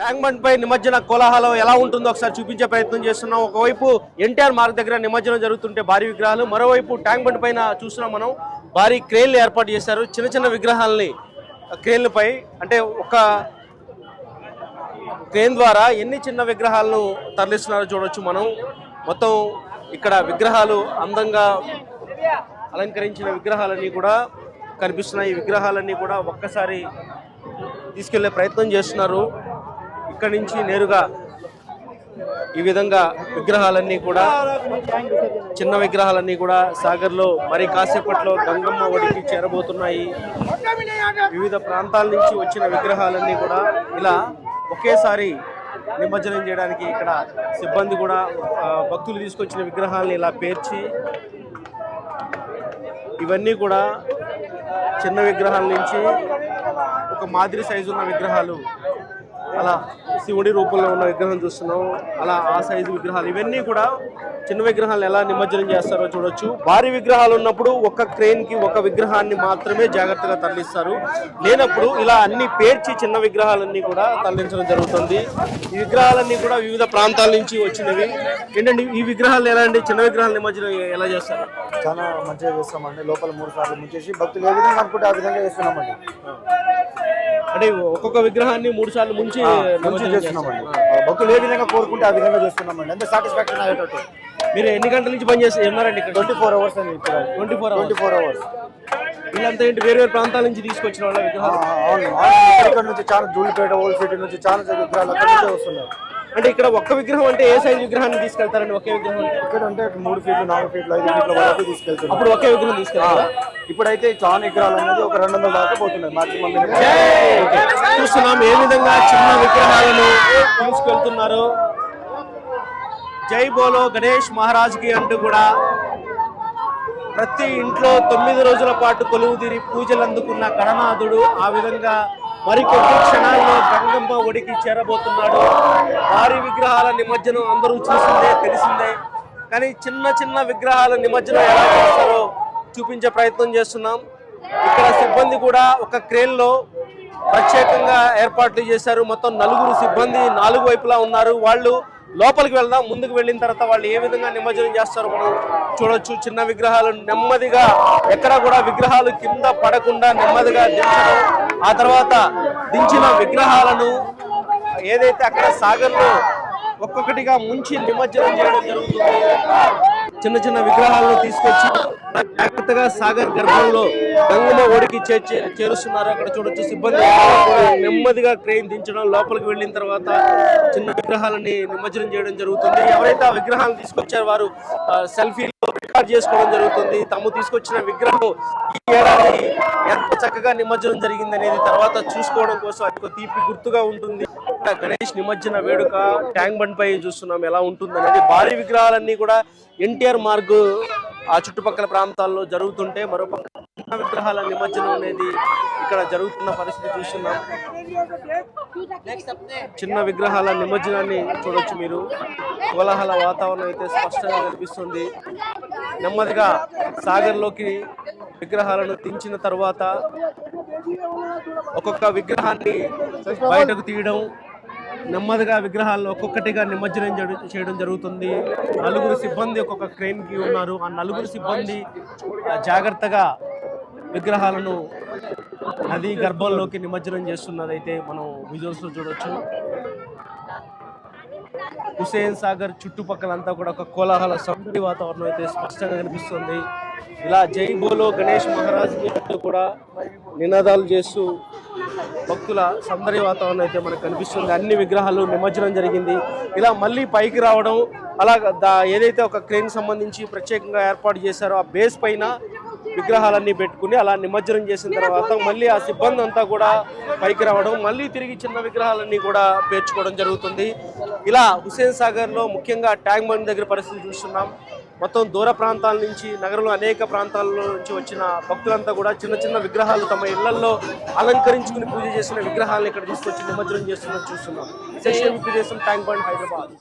Tank bund పై నిమజ్జన కోలాహలం ఎలా ఉంటుందో ఒకసారి చూపించే ప్రయత్నం చేస్తున్నాం. ఒకవైపు ఎన్టీఆర్ మార్గ్ దగ్గర నిమజ్జనం జరుగుతుంటే భారీ విగ్రహాలు మరోవైపు ట్యాంక్ బండ్ పైన చూస్తున్నాం మనం. భారీ క్రేన్లు ఏర్పాటు చేశారు. చిన్న చిన్న విగ్రహాలని క్రేన్లపై అంటే ఒక క్రేన్ ద్వారా ఎన్ని చిన్న విగ్రహాలను తరలిస్తున్నారో చూడొచ్చు మనం. మొత్తం ఇక్కడ విగ్రహాలు అందంగా అలంకరించిన విగ్రహాలన్నీ కూడా కనిపిస్తున్నాయి. ఈ విగ్రహాలన్నీ కూడా ఒక్కసారి తీసుకెళ్ళే ప్రయత్నం చేస్తున్నారు. ఇక్కడి నుంచి నేరుగా ఈ విధంగా విగ్రహాలన్నీ కూడా చిన్న విగ్రహాలన్నీ కూడా సాగర్లో మరి కాసేపట్లో గంగమ్మ ఒడికి చేరబోతున్నాయి. వివిధ ప్రాంతాల నుంచి వచ్చిన విగ్రహాలన్నీ కూడా ఇలా ఒకేసారి నిమజ్జనం చేయడానికి ఇక్కడ సిబ్బంది కూడా భక్తులు తీసుకొచ్చిన విగ్రహాలను ఇలా పేర్చి ఇవన్నీ కూడా చిన్న విగ్రహాల నుంచి ఒక మాదిరి సైజు ఉన్న విగ్రహాలు అలా శివుడి రూపంలో ఉన్న విగ్రహం చూస్తున్నాం. అలా ఆ సైజు విగ్రహాలు ఇవన్నీ కూడా చిన్న విగ్రహాలను ఎలా నిమజ్జనం చేస్తారో చూడొచ్చు. భారీ విగ్రహాలు ఉన్నప్పుడు ఒక క్రేన్కి ఒక విగ్రహాన్ని మాత్రమే జాగ్రత్తగా తరలిస్తారు. లేనప్పుడు ఇలా అన్ని పేర్చి చిన్న విగ్రహాలన్నీ కూడా తరలించడం జరుగుతుంది. ఈ విగ్రహాలన్నీ కూడా వివిధ ప్రాంతాల నుంచి వచ్చినవి. ఏంటండి ఈ విగ్రహాలు ఎలా అండి? చిన్న విగ్రహాల నిమజ్జనం ఎలా చేస్తారు? చాలా మంచిగా చేస్తామండి. లోపల మూడు సార్లు ముంచేసి భక్తులు ఏ విధంగా అనుకుంటే ఆ విధంగా చేస్తున్నామండి. అంటే ఒక్కొక్క విగ్రహాన్ని మూడు సార్లు ముంచి చేస్తున్నామండి. భక్తులు ఏ విధంగా కోరుకుంటే ఆ విధంగా చేస్తున్నామండి. అంతే సాటిస్ఫాక్షన్ అయ్యేటట్టు. మీరు ఎన్ని గంటల నుంచి పని చేసి ఉన్నారండి ఇక్కడ? ట్వంటీ ఫోర్ అవర్స్ అండి twenty four twenty four hours వీళ్ళంతా ఏంటి వేరు వేరు ప్రాంతాల నుంచి తీసుకొచ్చిన వాళ్ళ విగ్రహాలు? అవును. ఇక్కడ నుంచి చాలా ధూళిపేట ఓల్డ్ సిటీ నుంచి చాలా విగ్రహాలు అక్కడ నుంచే వస్తున్నాయి. అంటే ఇక్కడ ఒక్క విగ్రహం అంటే ఏ సైజు విగ్రహాన్ని తీసుకెళ్తారండి? ఒకే విగ్రహం ఇక్కడ అంటే మూడు ఫీట్లు నాలుగు ఫీట్లు ఐదు ఫీట్ల వరకు తీసుకెళ్తున్నాం అప్పుడు ఒకే విగ్రహం తీసుకెళ్తారా? ఇప్పుడైతే చాలా విగ్రహాలు అనేది ఒక రెండు వందల దాకా పోతున్నాయి మాక్సిమం చూస్తున్నాం ఏ విధంగా చిన్న విగ్రహాలను తీసుకెళ్తున్నారు. జై బోలో గణేష్ మహారాజ్కి అంటూ కూడా ప్రతి ఇంట్లో తొమ్మిది రోజుల పాటు కొలువు తీరి పూజలు అందుకున్న గణనాథుడు ఆ విధంగా మరికొద్ది క్షణాల్లో గంగమ్మ ఒడికి చేరబోతున్నాడు. భారీ విగ్రహాల నిమజ్జనం అందరూ చూసిందే తెలిసిందే. కానీ చిన్న చిన్న విగ్రహాల నిమజ్జనం ఎలా చేస్తారో చూపించే ప్రయత్నం చేస్తున్నాం. ఇక్కడ సిబ్బంది కూడా ఒక క్రేన్లో ప్రత్యేకంగా ఏర్పాట్లు చేశారు. మొత్తం నలుగురు సిబ్బంది నాలుగు వైపులా ఉన్నారు. వాళ్ళు లోపలికి వెళ్దాం ముందుకు వెళ్ళిన తర్వాత వాళ్ళు ఏ విధంగా నిమజ్జనం చేస్తారో మనం చూడొచ్చు. చిన్న విగ్రహాలు నెమ్మదిగా ఎక్కడ కూడా విగ్రహాలు కింద పడకుండా నెమ్మదిగా దించడం. ఆ తర్వాత దించిన విగ్రహాలను ఏదైతే అక్కడ సాగర్లో ఒక్కొక్కటిగా ముంచి నిమజ్జనం చేయడం జరుగుతుంది. చిన్న చిన్న విగ్రహాలను తీసుకొచ్చి జాగ్రత్తగా సాగర్ గర్భంలో గంగమ్మ ఒడికి చేర్చి చేరుస్తున్నారు. అక్కడ చూడొచ్చు సిబ్బంది నెమ్మదిగా క్రెయిన్ దించడం లోపలికి వెళ్ళిన తర్వాత చిన్న విగ్రహాలని నిమజ్జనం చేయడం జరుగుతుంది. ఎవరైతే ఆ విగ్రహాలను తీసుకొచ్చారో వారు సెల్ఫీలో రికార్డ్ చేసుకోవడం జరుగుతుంది. తాము తీసుకొచ్చిన విగ్రహం ఈ ఏడాది ఎంత చక్కగా నిమజ్జనం జరిగింది అనేది తర్వాత చూసుకోవడం కోసం అది తీపి గుర్తుగా ఉంటుంది. ఇక్కడ గణేష్ నిమజ్జన వేడుక ట్యాంక్ బండ్ పై చూస్తున్నాం ఎలా ఉంటుందనేది భారీ విగ్రహాలన్నీ కూడా ఎన్టీఆర్ మార్గ్ ఆ చుట్టుపక్కల ప్రాంతాల్లో జరుగుతుంటే మరోపక్క చిన్న విగ్రహాల నిమజ్జనం అనేది ఇక్కడ జరుగుతున్న పరిస్థితి చూస్తున్నాం. చిన్న విగ్రహాల నిమజ్జనాన్ని చూడొచ్చు మీరు. కోలాహల వాతావరణం అయితే స్పష్టంగా కనిపిస్తుంది. నెమ్మదిగా సాగర్లోకి విగ్రహాలను దించిన తర్వాత ఒక్కొక్క విగ్రహాన్ని బయటకు తీయడం నెమ్మదిగా విగ్రహాలను ఒక్కొక్కటిగా నిమజ్జనం చేయడం జరుగుతుంది. నలుగురు సిబ్బంది ఒక్కొక్క క్రెయిన్కి ఉన్నారు. ఆ నలుగురు సిబ్బంది ఆ, జాగ్రత్తగా విగ్రహాలను నది గర్భంలోకి నిమజ్జనం చేస్తున్నదైతే మనం విజువల్స్లో చూడవచ్చు చూడొచ్చు. హుసేన్ సాగర్ చుట్టుపక్కలంతా కూడా ఒక కోలాహల సందడి వాతావరణం అయితే స్పష్టంగా కనిపిస్తుంది. ఇలా జై బోలో గణేష్ మహారాజ్ కూడా నినాదాలు చేస్తూ భక్తుల సౌందర్య వాతావరణం అయితే మనకు కనిపిస్తుంది. అన్ని విగ్రహాలు నిమజ్జనం జరిగింది. ఇలా మళ్ళీ పైకి రావడం అలా దా ఏదైతే ఒక క్రేన్ సంబంధించి ప్రత్యేకంగా ఏర్పాటు చేశారో ఆ బేస్ పైన విగ్రహాలన్నీ పెట్టుకుని అలా నిమజ్జనం చేసిన తర్వాత మళ్ళీ ఆ సిబ్బంది అంతా కూడా పైకి రావడం మళ్ళీ తిరిగి చిన్న విగ్రహాలన్నీ కూడా పేర్చుకోవడం జరుగుతుంది. ఇలా హుసేన్ సాగర్లో ముఖ్యంగా ట్యాంక్ బండ్ దగ్గర పరిస్థితి చూస్తున్నాం. మొత్తం దూర ప్రాంతాల నుంచి నగరంలో అనేక ప్రాంతాల నుంచి వచ్చిన భక్తులంతా కూడా చిన్న చిన్న విగ్రహాలు తమ ఇళ్ళలో అలంకరించుకుని పూజ చేసిన విగ్రహాలను ఇక్కడ తీసుకొచ్చి నిమజ్జనం చేస్తున్నట్టు చూస్తున్నాం. శేషన్ ప్రదేశం ట్యాంక్ బండ్ హైదరాబాద్.